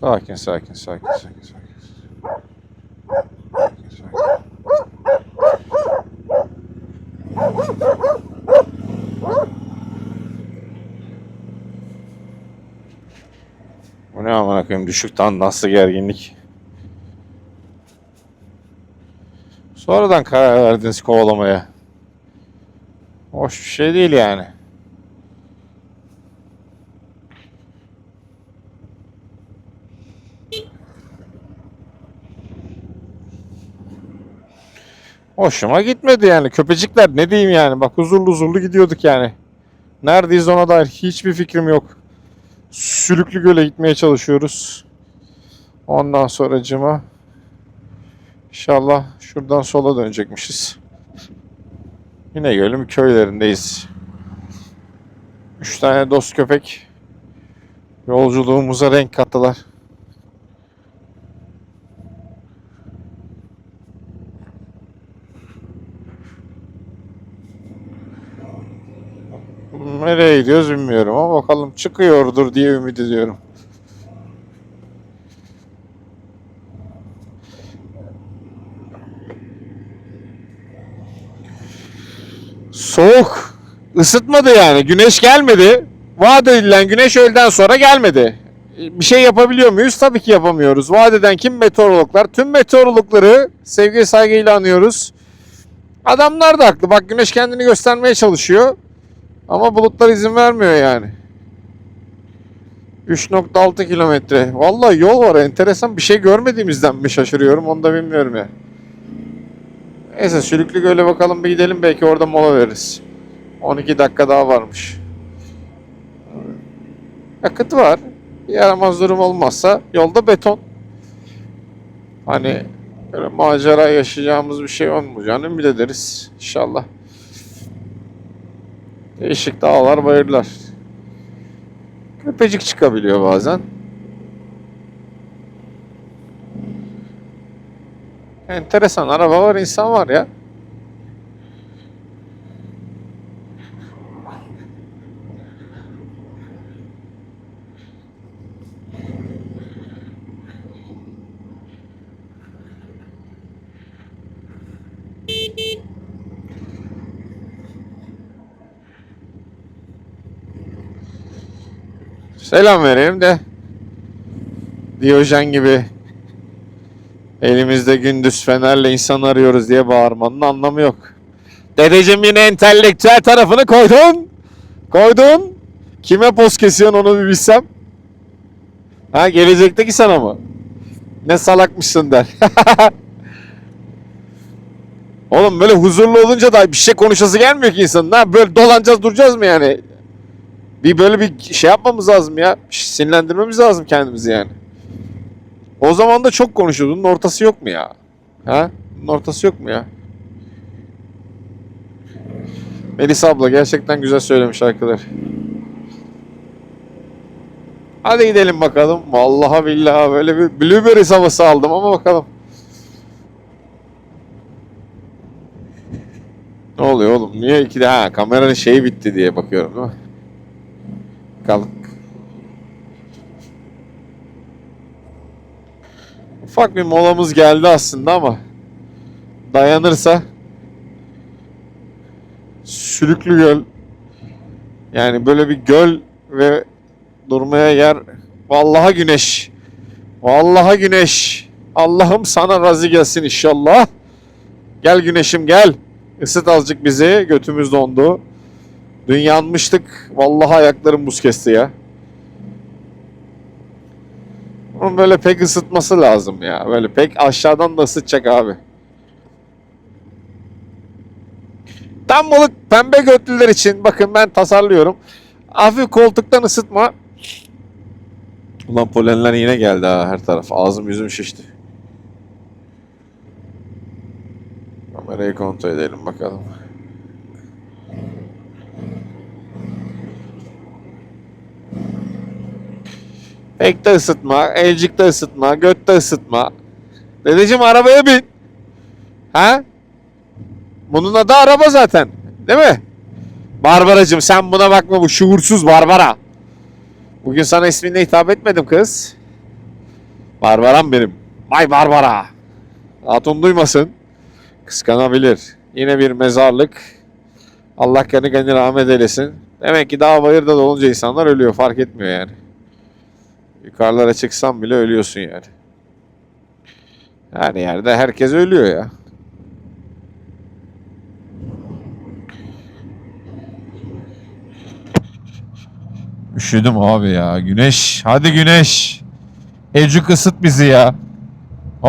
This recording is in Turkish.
Sakin, sakin, sakin, sakin, sakin. Bu ne amına koyayım düşük nasıl gerginlik. Sonradan karar verdiniz kovalamaya. Hoş bir şey değil yani. Hoşuma gitmedi yani. Köpecikler ne diyeyim yani. Bak huzurlu huzurlu gidiyorduk yani. Neredeyiz ona dair hiçbir fikrim yok. Sülüklü Göl'e gitmeye çalışıyoruz. Ondan sonracıma inşallah şuradan sola dönecekmişiz. Yine gölün köylerindeyiz. Üç tane dost köpek yolculuğumuza renk kattılar. Nereye gidiyoruz bilmiyorum ama bakalım çıkıyordur diye ümit ediyorum. Soğuk. Isıtmadı yani. Güneş gelmedi. Vaat edilen güneş öğleden sonra gelmedi. Bir şey yapabiliyor muyuz? Tabii ki yapamıyoruz. Vaat eden kim? Meteorologlar. Tüm meteorologları sevgi saygıyla anıyoruz. Adamlar da haklı. Bak güneş kendini göstermeye çalışıyor. Ama bulutlar izin vermiyor yani. 3.6 kilometre. Vallahi yol var. Enteresan bir şey görmediğimizden mi şaşırıyorum onu da bilmiyorum ya. Neyse Sülüklü Göl'e bakalım bir gidelim belki orada mola veririz. 12 dakika daha varmış. Yakıt var. Yaramaz durum olmazsa yolda beton. Hani böyle macera yaşayacağımız bir şey olmayacağını ümit ederiz inşallah. Değişik dağlar, bayırlar. Köpecik çıkabiliyor bazen. Enteresan araba var, insan var ya. Selam vereyim de Diyojen gibi elimizde gündüz fenerle insan arıyoruz diye bağırmanın anlamı yok. Dedeciğim yine entelektüel tarafını koydun. Koydun. Kime poz kesiyorsun onu bir bilsem. Ha gelecekteki sana mı? Ne salakmışsın der. Oğlum böyle huzurlu olunca da bir şey konuşası gelmiyor ki insanın. Ha böyle dolanacağız duracağız mı yani? Bir böyle bir şey yapmamız lazım ya. Sinirlendirmemiz lazım kendimizi yani. O zaman da çok konuşuyordun. Ortası yok mu ya? Ha? Ortası yok mu ya? Melisa abla gerçekten güzel söylemiş şarkılar. Hadi gidelim bakalım. Vallahi billahi böyle bir blueberry havası aldım ama bakalım. Ne oluyor oğlum? Niye iki de ha kameranın şeyi bitti diye bakıyorum değil mi? Bakalım. Ufak bir molamız geldi aslında ama dayanırsa Sülüklü Göl yani böyle bir göl ve durmaya yer. Vallaha güneş vallaha güneş. Allah'ım sana razı gelsin inşallah. Gel güneşim gel. Isıt azıcık bizi götümüz dondu. Dün yanmıştık vallahi ayaklarım buz kesti ya Onun böyle pek ısıtması lazım ya. Böyle pek aşağıdan da ısıtacak abi. Tam balık pembe götlüler için bakın ben tasarlıyorum. Hafif koltuktan ısıtma. Ulan polenler yine geldi ha her taraf. Ağzım yüzüm şişti. Kamerayı kontrol edelim bakalım. Ekte ısıtma, elcikte ısıtma, götte ısıtma. Dedeciğim arabaya bin. Ha? Bunun adı araba zaten. Değil mi? Barbaracım sen buna bakma bu şuursuz Barbara. Bugün sana isminle hitap etmedim kız. Barbaram benim. Bay Barbara. Hatun duymasın. Kıskanabilir. Yine bir mezarlık. Allah kendi kendine rahmet eylesin. Demek ki daha bayırda da olunca insanlar ölüyor. Fark etmiyor yani. Yukarılara çıksan bile ölüyorsun yani. Her yerde herkes ölüyor ya. Üşüdüm abi ya. Güneş. Hadi güneş. Ecuk ısıt bizi ya.